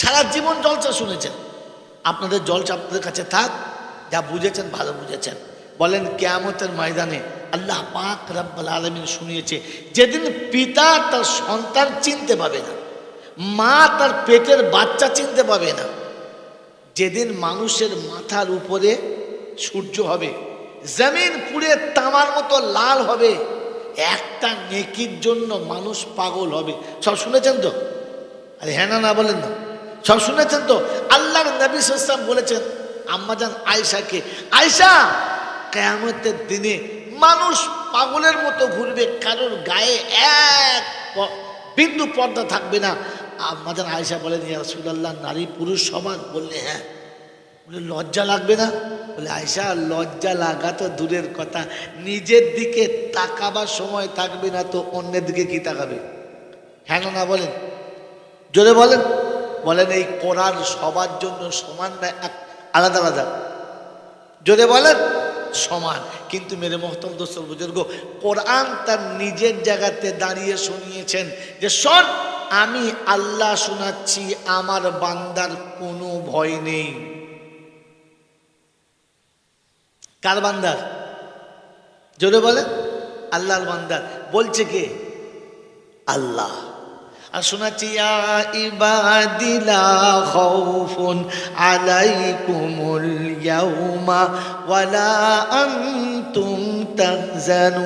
সারা জীবন জলসা শুনেছেন। আপনাদের জলসা আপনাদের কাছে থাক, যা বুঝেছেন ভালো বুঝেছেন। বলেন, কেয়ামতের ময়দানে আল্লাহ পাক রব্বাল আলমিন শুনিয়েছে, যেদিন পিতা তার সন্তান চিনতে পাবে না, মা তার পেটের বাচ্চা চিনতে পাবে না, যেদিন মানুষের মাথার উপরে সূর্য হবে, জমিন পুড়ে তামার মতো লাল হবে, একটা নেকির জন্য মানুষ পাগল হবে। সব শুনেছেন তো? আরে হ্যাঁ না না বলেন না। সব শুনেছেন তো? আল্লাহর নবী সাল্লাম বলেছেন আম্মাজান আয়সাকে আয়সা কেয়ামতের দিনে মানুষ পাগলের মতো ঘুরবে, কারোর গায়ে এক বিন্দু পর্দা থাকবে না। আম্মাজান আয়সা বলেন, ইয়া নারী পুরুষ সমান? বললে হ্যাঁ। বলে, লজ্জা লাগবে না? বলে আয়সা লজ্জা লাগা তো দূরের কথা। নিজের দিকে তাকাবার সময় থাকবে না তো অন্যের দিকে কি তাকাবে? হ্যাঁ না বলেন। জোরে বলেন। বলেন, এই কোরআন সবার জন্য সমান না এক, আলাদা আলাদা? জোরে বলেন, সমান। কিন্তু মেরে মহতম দোস্তর বুজুর্গ, কোরআন তার নিজের জায়গাতে দাঁড়িয়ে শুনিয়েছেন যে, শোন, আমি আল্লাহ শোনাচ্ছি, আমার বান্দার কোনো ভয় নেই। কার বান্দার? জোরে বলেন, আল্লাহর বান্দার। বলছে কে? আল্লাহ। حسنت يا عبادي لا خوف عليكم اليوم ولا أنتم تحزنون.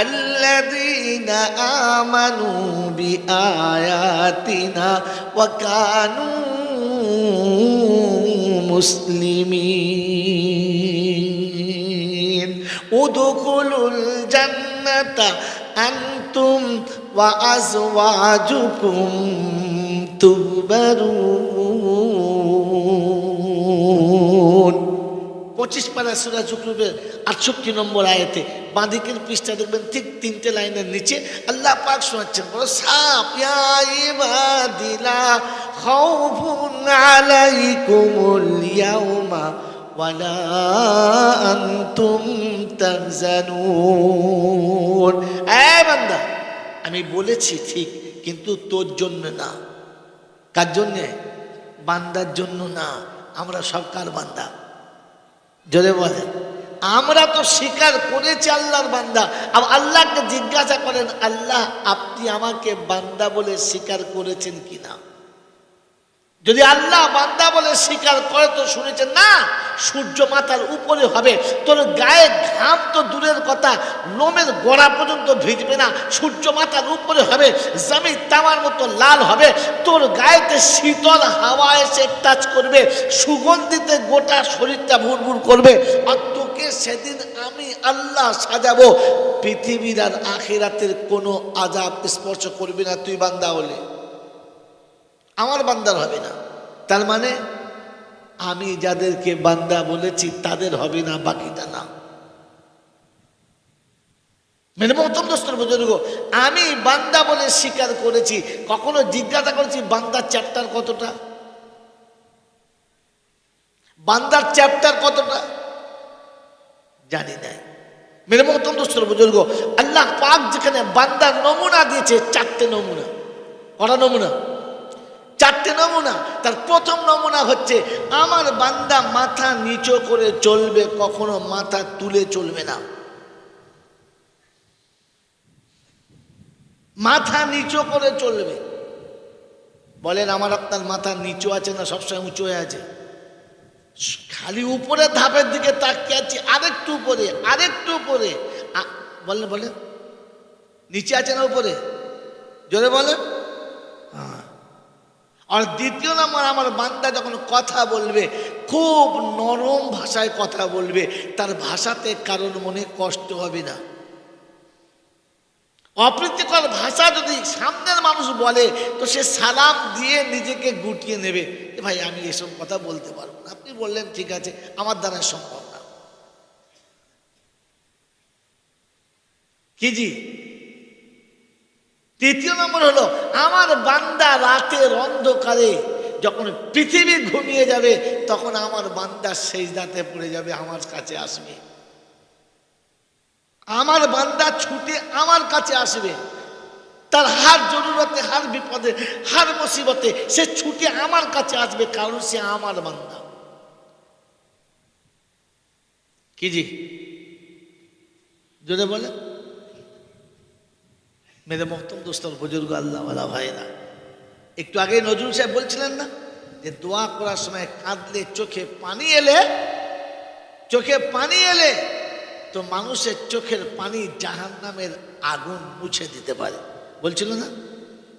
الذين آمنوا بآياتنا وكانوا مسلمين. ادخلوا الجنة أنتم وأزواجكم تهبرون পঁচিশ পারা সুরা জুকরুবের আটষট্টি নম্বর আয়াতে বাঁদিকের পৃষ্ঠা দেখবেন ঠিক তিনটে লাইনের নিচে আল্লাহ পাক শোনাচ্ছেন বলো সাপ ইয়া ইবাদিলা খাউফুন আলাইকুমুল ইয়াউমা ওয়ালা আনতুম তাহজানুন এ বান্দা, আমি বলেছি ঠিক, কিন্তু তোর জন্য না। কার জন্যে? বান্দার জন্য না। আমরা সব কার বান্দা। জোরে বলেন। আমরা তো স্বীকার করেছি আল্লাহর বান্দা। আল্লাহকে জিজ্ঞাসা করেন, আল্লাহ, আপনি আমাকে বান্দা বলে স্বীকার করেছেন কিনা? যদি আল্লাহ বান্দা বলে স্বীকার করে তো শুনেছেন, না সূর্য মাথার উপরে হবে। তোর গায়ে ঘাম তো দূরের কথা লোমের গোড়া পর্যন্ত ভিজবে না। সূর্য মাথার উপরে হবে, জমি তামার মতো লাল হবে। তোর গায়েতে শীতল হাওয়া এসে টাচ করবে। সুগন্ধিতে গোটা শরীরটা ভুরভুর করবে। আর তোকে সেদিন আমি আল্লাহ সাজাবো। পৃথিবীর আর আখিরাতের কোনো আজাব স্পর্শ করবি না তুই বান্দা হলে। আমার বান্দার হবে না। তার মানে আমি যাদেরকে বান্দা বলেছি, তাদের হবে না, বাকিটা না। মেরে মতম দোস্তর বুজুর্গ আমি বান্দা বলে স্বীকার করেছি, কখনো জিজ্ঞাসা করেছি, বান্দার চ্যাপ্টার কতটা? বান্দার চ্যাপ্টার কতটা? জানি নাই মেরে মতম দোস্তর বুজুর্গ আল্লাহ পাক যেখানে বান্দার নমুনা দিয়েছে, চারটে নমুনা। কটা নমুনা? চারটে নমুনা, তার প্রথম নমুনা হচ্ছে, আমার বান্দা মাথা নিচু করে চলবে, কখনো মাথা তুলে চলবে না। মাথা নিচু করে চলবে। বলেন, আমার আপনার মাথা নিচু আছে না সবসময় উঁচু হয়ে আছে? খালি উপরে ধাপের দিকে তাকিয়ে আছি, আরেকটু উপরে আরেকটু উপরে। বলেন বলেন। নিচে আছে না উপরে? জোরে বলেন। আর দ্বিতীয় নম্বর, আমার বান্দা যখন কথা বলবে, খুব নরম ভাষায় কথা বলবে, তার ভাষাতে কারোর মনে কষ্ট হবে না। অপ্রীতিকর ভাষা যদি সামনের মানুষ বলে, তো সে সালাম দিয়ে নিজেকে গুটিয়ে নেবে। ভাই, আমি এসব কথা বলতে পারব না। আপনি বললেন, ঠিক আছে, আমার দ্বারা সম্ভব না। কি জি? তৃতীয় নম্বর হলো, আমার বান্দা রাতের অন্ধকারে যখন পৃথিবী ঘুমিয়ে যাবে, তখন আমার বান্দা সেই দাঁতে পড়ে যাবে, আমার কাছে আসবে। আমার বান্দা ছুটে আমার কাছে আসবে। তার হার জরুরতে, হার বিপদে, হার মুসিবতে, সে ছুটে আমার কাছে আসবে, কারণ সে আমার বান্দা। কি জি? জোরে বলে মেরে মহতম দোস্তর বুজুর্গ আল্লাহ আল্লাহওয়ালা ভাইরা একটু আগে নজরুল সাহেব বলছিলেন না যে দোয়া করার সময় কাঁদলে চোখে পানি এলে, চোখে পানি এলে তো মানুষের চোখের পানি জাহান নামের আগুন মুছে দিতে পারে। বলছিল না?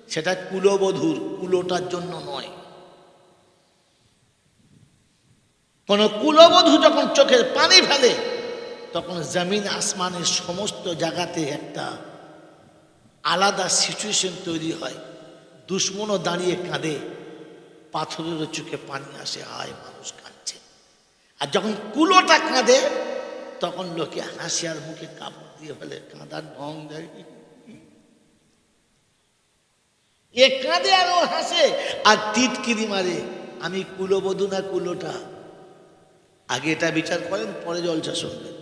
সেটা কুলবধূর, কুলোটার জন্য নয়। কোন কুলবধূ যখন চোখের পানি ফেলে, তখন জমিন আসমানের সমস্ত জায়গাতে একটা আলাদা সিচুয়েশন তৈরি হয়। দুশ্মনও দাঁড়িয়ে কাঁদে, পাথরেরও চোখে পানি আসে আয় মানুষ কাঁদছে। আর যখন কুলোটা কাঁদে, তখন লোকে হাসি আর মুখে কাপড় দিয়ে ফেলে কাঁদার ঢং দেয় এ কাঁদে আর হাসে, আর টিটকিরি মারে, আমি কুলোবধূ না কুলোটা? আগে এটা বিচার করেন, পরে জলসা শুনবেন।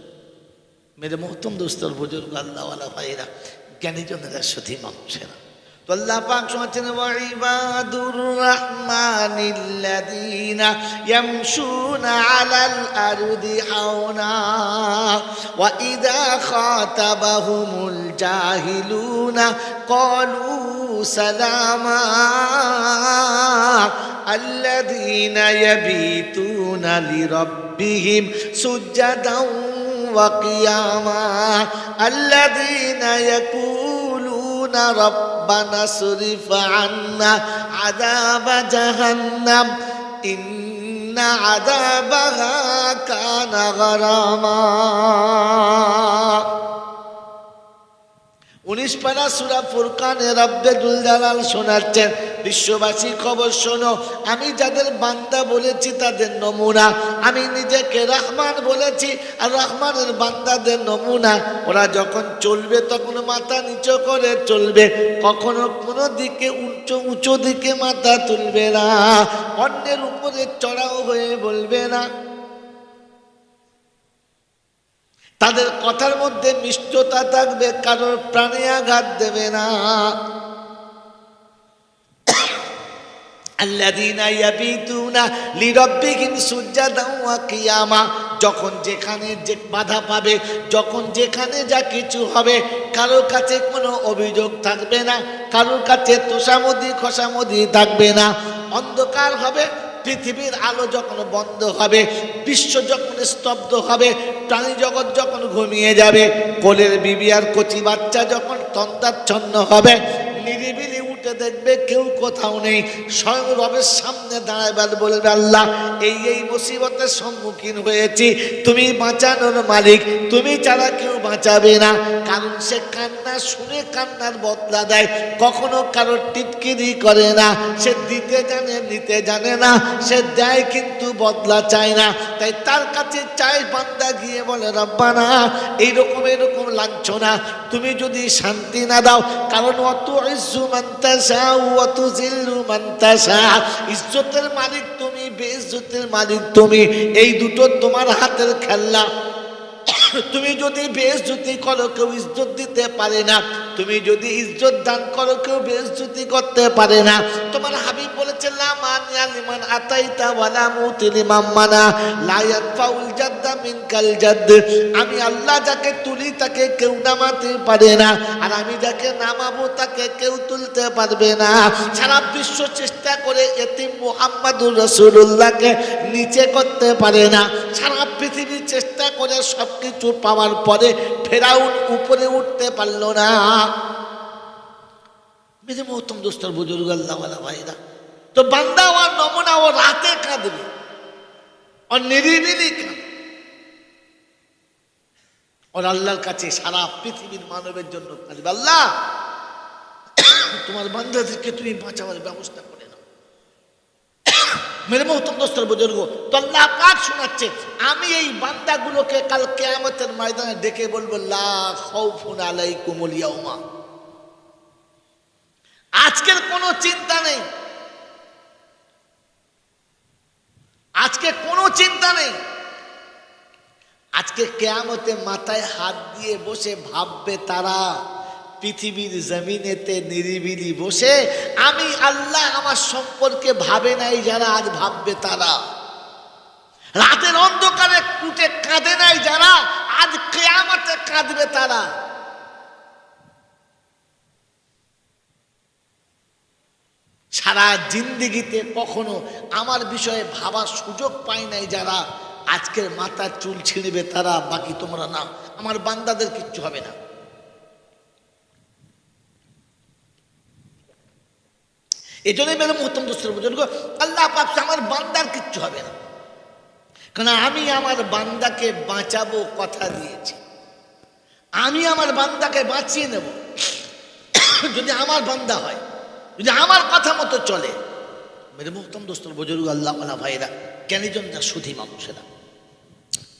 মেরে মহতম দোস্তর বুজুর্গ, আল্লাহওয়ালা ভাইরা জ্ঞানীজনেরা সত্যি মানুষে না। তো আল্লাহ পাক শোনাচ্ছেন ওয়াইবাদুর রাহমানিল্লাযীনা ইয়ামশুনা আলাল আরদি হাওনা, ওয়া ইযা খাতাবাহুমুল জাহিলুনা ক্বালু সালামা আল্লাযীনা ইয়াবিতুনা লিরাব্বিহিম وقياما الذين يقولون ربنا اصرف عنا عذاب جهنم إن عذابها كان غراما উনিশ পারা সুরা ফুরকানে রব্বে দুলজালাল শোনাচ্ছেন বিশ্ববাসী খবর শোনো, আমি যাদের বান্দা বলেছি তাদের নমুনা, আমি নিজেকে রহমান বলেছি আর রহমানের বান্দাদের নমুনা। ওরা যখন চলবে তখন মাথা নিচু করে চলবে, কখনো কোনো দিকে উঁচু উঁচু দিকে মাথা তুলবে না, অন্যের উপরে চড়াও হয়ে বলবে না। তাদের কথার মধ্যে মিষ্টতা থাকবে, কারোর প্রাণে আঘাত দেবে না। যখন যেখানে যে বাধা পাবে, যখন যেখানে যা কিছু হবে, কারোর কাছে কোনো অভিযোগ থাকবে না, কারোর কাছে তোষামদি খসামদি থাকবে না। অন্ধকার হবে পৃথিবীর আলো যখন বন্ধ হবে, বিশ্ব যখন স্তব্ধ হবে, প্রাণী জগৎ যখন ঘুমিয়ে যাবে, কোলের বিবি আর কচি বাচ্চা যখন তন্দাচ্ছন্ন হবে দেখবে, কেউ কোথাও নেই। স্বয়ং রবের সামনে দাঁড়াবার বলবে, আল্লাহ, এই এই মুসিবতের সম্মুখীন হয়েছি। তুমি বাঁচানোর মালিক, তুমি ছাড়া কেউ বাঁচাবে না। কারণ সে কান্না শুনে কান্নার বদলা দেয়। কখনো কারোর টিটকিরি করে না। সে দিতে জানে, নিতে জানে না। সে দেয় কিন্তু বদলা চায় না। তাই তার কাছে চাই বান্দা গিয়ে বলে, রব্বানা, এইরকম এরকম লাঞ্ছনা তুমি যদি শান্তি না দাও, কারণ অত ইজ্জু জিল্লু মান্তাসা ইজ্জতের মালিক তুমি, বেইজ্জতের মালিক তুমি। এই দুটো তোমার হাতের খেলনা। তুমি যদি বেইজ্জতি করো, কেউ ইজ্জত দিতে পারে না। তুমি যদি ইজ্জত দান করো, কেউ বেইজ্জতি করতে পারে না। তোমার লিমান আতাইতা ওয়ালা মুতি লিমান মানা লা জাদ্দা জাদ্দ আমি আল্লাহ যাকে তুলি তাকে কেউ নামাতে পারে না। আর আমি যাকে নামাবো তাকে কেউ তুলতে পারবে না। সারা বিশ্ব চেষ্টা করে এতিম মুহাম্মাদুর রাসূলুল্লাহকে নিচে করতে পারে না। সারা পৃথিবী চেষ্টা করে সব কিছু পাওয়ার পরে ফেরাউন উপরে উঠতে পারল না। মেরে মহতম দোস্তর বুজুর্গ আল্লাহওয়ালা ভাইরা। তো বান্দা ও নমুনা ও রাতে কাঁদবে। ও নিরিবিলি কাঁদবে। ওর আল্লাহর কাছে সারা পৃথিবীর মানবের জন্য কাঁদবে। আল্লাহ, তোমার বান্দাদেরকে তুমি বাঁচাবার ব্যবস্থা করে নাও। মেরে মহতম দোস্তর বুজুর্গ, তো আল্লাহ পাক শোনাচ্ছে, আমি এই বান্দাগুলোকে কাল কেয়ামতের ময়দানে ডেকে বলব, লা খাউফুন আলাইকুমুল ইয়াউমা। আজকের কোনো চিন্তা নেই। আজকে কোনো চিন্তা নেই। আজকে কেয়ামতে মাথায় হাত দিয়ে বসে ভাববে তারা, পৃথিবীর জমিনেতে নিরিবিলি বসে আমি আল্লাহ আমার সম্পর্কে ভাবে নাই যারা আজ ভাববে তারা। রাতের অন্ধকারে কুটে কাঁদে নাই যারা, আজ কেয়ামতে কাঁদবে তারা। সারা জিন্দিগিতে কখনো আমার বিষয়ে ভাবার সুযোগ পাই নাই, যারা আজকের মাথার চুল ছিঁড়বে তারা, বাকি তোমরা না। আমার বান্দাদের কিচ্ছু হবে না। এই জন্যই মেরে উত্তম বুঝুন আল্লাহ পাক আমার বান্দার কিচ্ছু হবে না। কারণ আমি আমার বান্দাকে বাঁচাবো কথা দিয়েছি। আমি আমার বান্দাকে বাঁচিয়ে নেব। যদি আমার বান্দা হয় যদি আমার কথা মতো চলে, মেরে মুহতম দোস্তর বুজুর্গ আল্লাহ ভাইরা কেনজন যা সুধী মানুষেরা?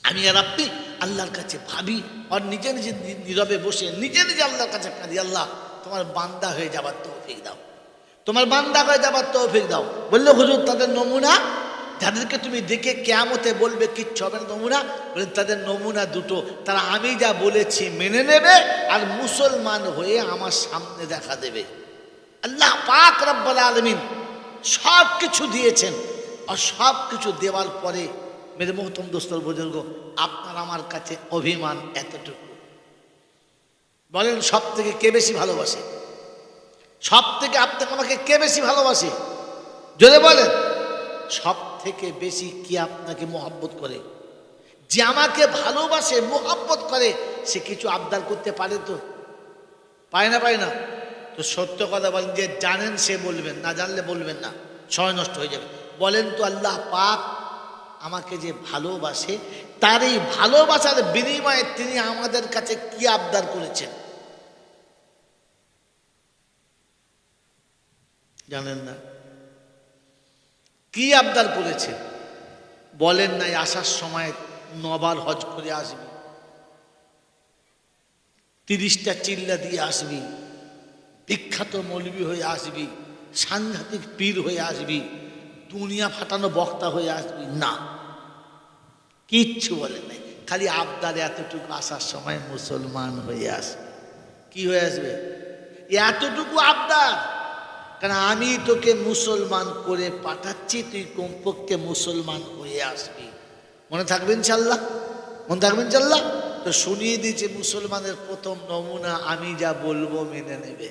আমি আর আপনি আল্লাহর কাছে ভাবি, আর নিজে নিজে নীরবে বসে, নিজে নিজে আল্লাহর কাছে কাঁদি আল্লাহ, তোমার বান্দা হয়ে যাবার তৌফিক দাও। তোমার বান্দা হয়ে যাবার তৌফিক দাও। বলল, হুজুর, তাদের নমুনা, যাদেরকে তুমি দেখে কেয়ামতে বলবে, কিচ্ছু হবে না নমুনা, বলে, তাদের নমুনা দুটো, তারা আমি যা বলেছি মেনে নেবে, আর মুসলমান হয়ে আমার সামনে দেখা দেবে। আল্লাহ পাক রব্বাল আলমিন সব কিছু দিয়েছেন আর সব কিছু দেওয়ার পরে মেরে মোহতম দোস্তর বুজুর্গ, আপনার আমার কাছে অভিমান এতটুকু। বলেন সব থেকে কে বেশি ভালোবাসে? সব থেকে আপনাকে আমাকে কে বেশি ভালোবাসে? যদি বলেন সব থেকে বেশি কি আপনাকে মোহাব্বত করে? যে আমাকে ভালোবাসে, মোহাব্বত করে, সে কিছু আবদার করতে পারে তো? পায় না পায় না। তো সত্য কথা বলেন, যে জানেন সে বলবেন, না জানলে বলবেন না, সময় নষ্ট হয়ে যাবে। বলেন তো আল্লাহ পাক আমাকে যে ভালোবাসে, তার এই ভালোবাসার বিনিময়ে তিনি আমাদের কাছে কি আবদার করেছেন? জানেন না। কি আবদার করেছেন? বলেন নাই, আসার সময় নবার হজ করে আসবি। তিরিশটা চিল্লা দিয়ে আসবি। বিখ্যাত মৌলবী হয়ে আসবি, সাংঘাতিক পীর হয়ে আসবি, দুনিয়া ফাটানো বক্তা হয়ে আসবি। না, কিচ্ছু বলে নাই। খালি আবদার এতটুকু আসার সময় মুসলমান হয়ে আসবে। কি হয়ে আসবে? এতটুকু আবদার। কারণ আমি তোকে মুসলমান করে পাঠাচ্ছি, তুই কমপক্ষে মুসলমান হয়ে আসবি। মনে থাকবেন চাল্লাহ মনে থাকবেন চাল্লাহ তো শুনিয়ে দিয়েছে, মুসলমানের প্রথম নমুনা আমি যা বলব মেনে নেবে।